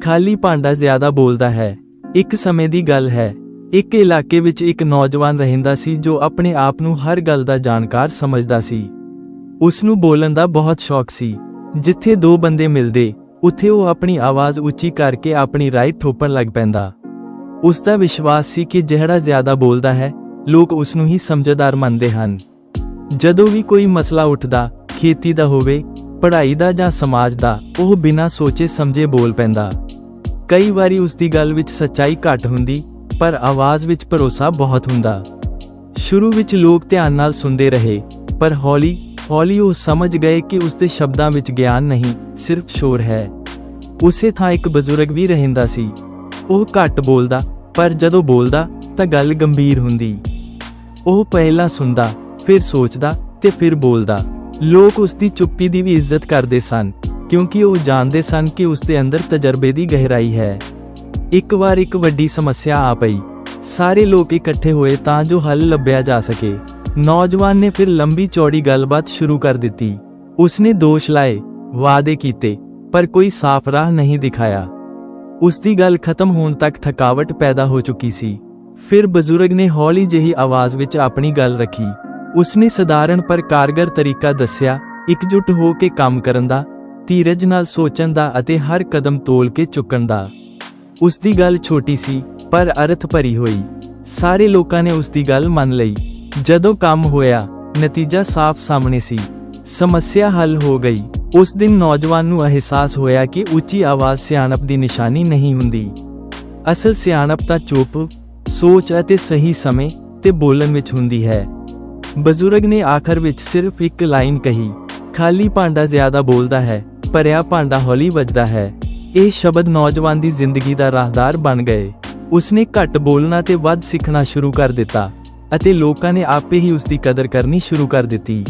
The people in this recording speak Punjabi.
ਖਾਲੀ ਭਾਂਡਾ ਜ਼ਿਆਦਾ ਬੋਲਦਾ ਹੈ। ਇੱਕ ਸਮੇਂ ਦੀ ਗੱਲ ਹੈ। ਇੱਕ ਇਲਾਕੇ ਵਿੱਚ ਇੱਕ ਨੌਜਵਾਨ ਰਹਿੰਦਾ ਸੀ ਜੋ ਆਪਣੇ ਆਪ ਨੂੰ ਹਰ ਗੱਲ ਦਾ ਜਾਣਕਾਰ ਸਮਝਦਾ ਸੀ। ਉਸ ਨੂੰ ਬੋਲਣ ਦਾ ਬਹੁਤ ਸ਼ੌਕ ਸੀ। ਜਿੱਥੇ ਦੋ ਬੰਦੇ ਮਿਲਦੇ, ਉੱਥੇ ਉਹ ਆਪਣੀ ਆਵਾਜ਼ ਉੱਚੀ ਕਰਕੇ ਆਪਣੀ ਰਾਏ ਠੋਪਣ ਲੱਗ ਪੈਂਦਾ। ਉਸ ਦਾ ਵਿਸ਼ਵਾਸ ਸੀ ਕਿ ਜਿਹੜਾ ਜ਼ਿਆਦਾ ਬੋਲਦਾ ਹੈ, ਲੋਕ ਉਸ ਨੂੰ ਹੀ ਸਮਝਦਾਰ ਮੰਨਦੇ ਹਨ। ਜਦੋਂ ਵੀ ਕੋਈ ਮਸਲਾ ਉੱਠਦਾ, ਖੇਤੀ ਦਾ ਹੋਵੇ, ਪੜ੍ਹਾਈ ਦਾ ਜਾਂ ਸਮਾਜ ਦਾ, ਉਹ ਬਿਨਾਂ ਸੋਚੇ ਸਮਝੇ ਬੋਲ ਪੈਂਦਾ। ਕਈ ਵਾਰੀ ਉਸ ਦੀ ਗੱਲ ਵਿੱਚ ਸੱਚਾਈ ਘੱਟ ਹੁੰਦੀ, ਪਰ ਆਵਾਜ਼ ਵਿੱਚ ਭਰੋਸਾ ਬਹੁਤ ਹੁੰਦਾ। ਸ਼ੁਰੂ ਵਿੱਚ ਲੋਕ ਧਿਆਨ ਨਾਲ ਸੁਣਦੇ ਰਹੇ, ਪਰ ਹੌਲੀ ਹੌਲੀ ਉਹ ਸਮਝ ਗਏ ਕਿ ਉਸ ਦੇ ਸ਼ਬਦਾਂ ਵਿੱਚ ਗਿਆਨ ਨਹੀਂ, ਸਿਰਫ ਸ਼ੋਰ ਹੈ। ਉਸੇ ਥਾਂ ਇੱਕ ਬਜ਼ੁਰਗ ਵੀ ਰਹਿੰਦਾ ਸੀ। ਉਹ ਘੱਟ ਬੋਲਦਾ, ਪਰ ਜਦੋਂ ਬੋਲਦਾ, ਤਾਂ ਗੱਲ ਗੰਭੀਰ ਹੁੰਦੀ। ਉਹ ਪਹਿਲਾਂ ਸੁਣਦਾ, ਫਿਰ ਸੋਚਦਾ, ਤੇ ਫਿਰ ਬੋਲਦਾ। ਲੋਕ ਉਸ ਦੀ ਚੁੱਪੀ ਦੀ ਵੀ ਇੱਜ਼ਤ ਕਰਦੇ ਸਨ। ਕਿਉਂਕਿ ਉਹ ਜਾਣਦੇ ਸਨ ਕਿ ਉਸ ਦੇ ਅੰਦਰ ਤਜਰਬੇ ਦੀ ਗਹਿਰਾਈ ਹੈ। ਇੱਕ ਵਾਰ ਇੱਕ ਵੱਡੀ ਸਮੱਸਿਆ ਆ ਪਈ। ਸਾਰੇ ਲੋਕ ਇਕੱਠੇ ਹੋਏ ਤਾਂ ਜੋ ਹੱਲ ਲੱਭਿਆ ਜਾ ਸਕੇ। ਨੌਜਵਾਨ ਨੇ ਫਿਰ ਲੰਬੀ ਚੌੜੀ ਗੱਲਬਾਤ ਸ਼ੁਰੂ ਕਰ ਦਿੱਤੀ। ਉਸਨੇ ਦੋਸ਼ ਲਾਏ, ਵਾਅਦੇ ਕੀਤੇ, ਪਰ ਕੋਈ ਸਾਫ਼ ਰਾਹ ਨਹੀਂ ਦਿਖਾਇਆ। ਉਸ ਦੀ ਗੱਲ ਖਤਮ ਹੋਣ ਤੱਕ ਥਕਾਵਟ ਪੈਦਾ ਹੋ ਚੁੱਕੀ ਸੀ। ਫਿਰ ਬਜ਼ੁਰਗ ਨੇ ਹੌਲੀ ਜਿਹੀ ਆਵਾਜ਼ ਵਿੱਚ ਆਪਣੀ ਗੱਲ ਰੱਖੀ। ਉਸਨੇ ਸਧਾਰਨ ਪਰ ਕਾਰਗਰ ਤਰੀਕਾ ਦੱਸਿਆ, ਇਕਜੁੱਟ ਹੋ ਕੇ ਕੰਮ ਕਰਨ ਦਾ ਧੀਰਜ ਨਾਲ ਸੋਚਣ ਦਾ ਅਤੇ ਹਰ ਕਦਮ ਤੋਲ ਕੇ ਚੁੱਕਣ ਦਾ। ਉਸ ਦੀ ਗੱਲ ਛੋਟੀ ਸੀ, ਪਰ ਅਰਥ ਭਰੀ ਹੋਈ। ਸਾਰੇ ਲੋਕਾਂ ਨੇ ਉਸ ਦੀ ਗੱਲ ਮੰਨ ਲਈ। ਜਦੋਂ ਕੰਮ ਹੋਇਆ, ਨਤੀਜਾ ਸਾਫ਼ ਸਾਹਮਣੇ ਸੀ। ਸਮੱਸਿਆ ਹੱਲ ਹੋ ਗਈ। ਉਸ ਦਿਨ ਨੌਜਵਾਨ ਨੂੰ ਅਹਿਸਾਸ ਹੋਇਆ ਕਿ ਉੱਚੀ ਆਵਾਜ਼ ਸਿਆਣਪ ਦੀ ਨਿਸ਼ਾਨੀ ਨਹੀਂ ਹੁੰਦੀ। ਅਸਲ ਸਿਆਣਪ ਤਾਂ ਚੁੱਪ, ਸੋਚ ਅਤੇ ਸਹੀ ਸਮੇਂ ਤੇ ਬੋਲਣ ਵਿੱਚ ਹੁੰਦੀ ਹੈ। ਬਜ਼ੁਰਗ ਨੇ ਆਖਰ ਵਿੱਚ ਸਿਰਫ ਇੱਕ ਲਾਈਨ ਕਹੀ, ਖਾਲੀ ਭਾਂਡਾ ਜ਼ਿਆਦਾ ਬੋਲਦਾ ਹੈ। ਭਰਿਆ ਭਾਂਡਾ ਹੌਲੀ ਵੱਜਦਾ ਹੈ। ਇਹ ਸ਼ਬਦ ਨੌਜਵਾਨ ਦੀ ਜ਼ਿੰਦਗੀ ਦਾ ਰਾਹਦਾਰ ਬਣ ਗਏ। ਉਸਨੇ ਘੱਟ ਬੋਲਣਾ ਤੇ ਵੱਧ ਸਿੱਖਣਾ ਸ਼ੁਰੂ ਕਰ ਦਿੱਤਾ ਅਤੇ ਲੋਕਾਂ ਨੇ ਆਪੇ ਹੀ ਉਸ ਦੀ ਕਦਰ ਕਰਨੀ ਸ਼ੁਰੂ ਕਰ ਦਿੱਤੀ।